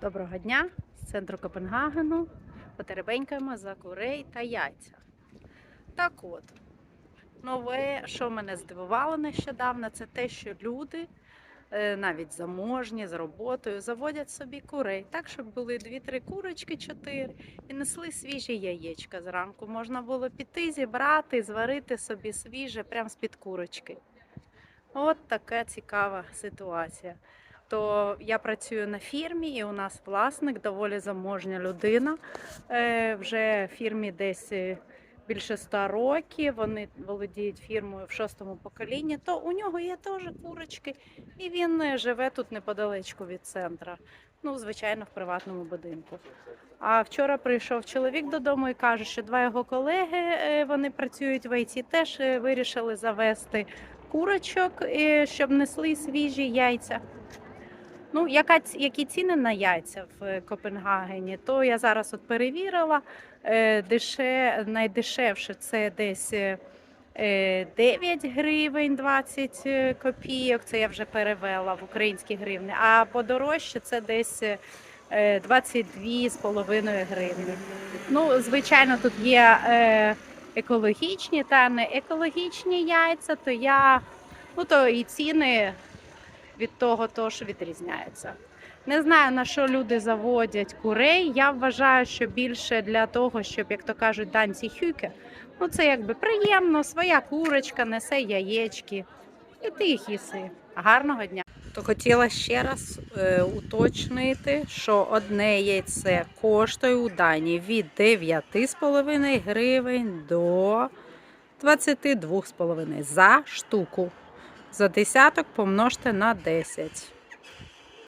Доброго дня з центру Копенгагену. Потеребенькаємо за курей та яйця. Так от, нове, що мене здивувало нещодавно, це те, що люди, е, навіть заможні, з роботою, заводять собі курей. Так, щоб були 2-3 курочки, 4 і несли свіжі яєчка зранку. Можна було піти, зібрати, зварити собі свіже прямо з-під курочки. От така цікава ситуація то я працюю на фірмі, і у нас власник доволі заможня людина. Е, Вже фірмі десь е, більше ста років. Вони володіють фірмою в шостому поколінні. То у нього є теж курочки, і він е, живе тут неподалечку від центра. Ну, звичайно, в приватному будинку. А вчора прийшов чоловік додому і каже, що два його колеги вони працюють в ІТ, теж вирішили завести курочок, щоб несли свіжі яйця. Ну, яка, які ціни на яйця в Копенгагені, то я зараз от перевірила. Е, Деше, найдешевше це десь е, е, 9 гривень 20 е, копійок. Це я вже перевела в українські гривні. А подорожче це десь е, 22,5 гривні. Ну, звичайно, тут є е, екологічні та не екологічні яйця, то я ну то і ціни від того теж відрізняються. Не знаю на що люди заводять курей. Я вважаю, що більше для того, щоб, як то кажуть, данці хюке. Ну це якби приємно, своя курочка несе яєчки, і ти їх їси. Гарного дня. То хотіла ще раз е, уточнити, що одне яйце коштує у Данії від 9,5 гривень до 22,5 за штуку. За десяток помножте на 10.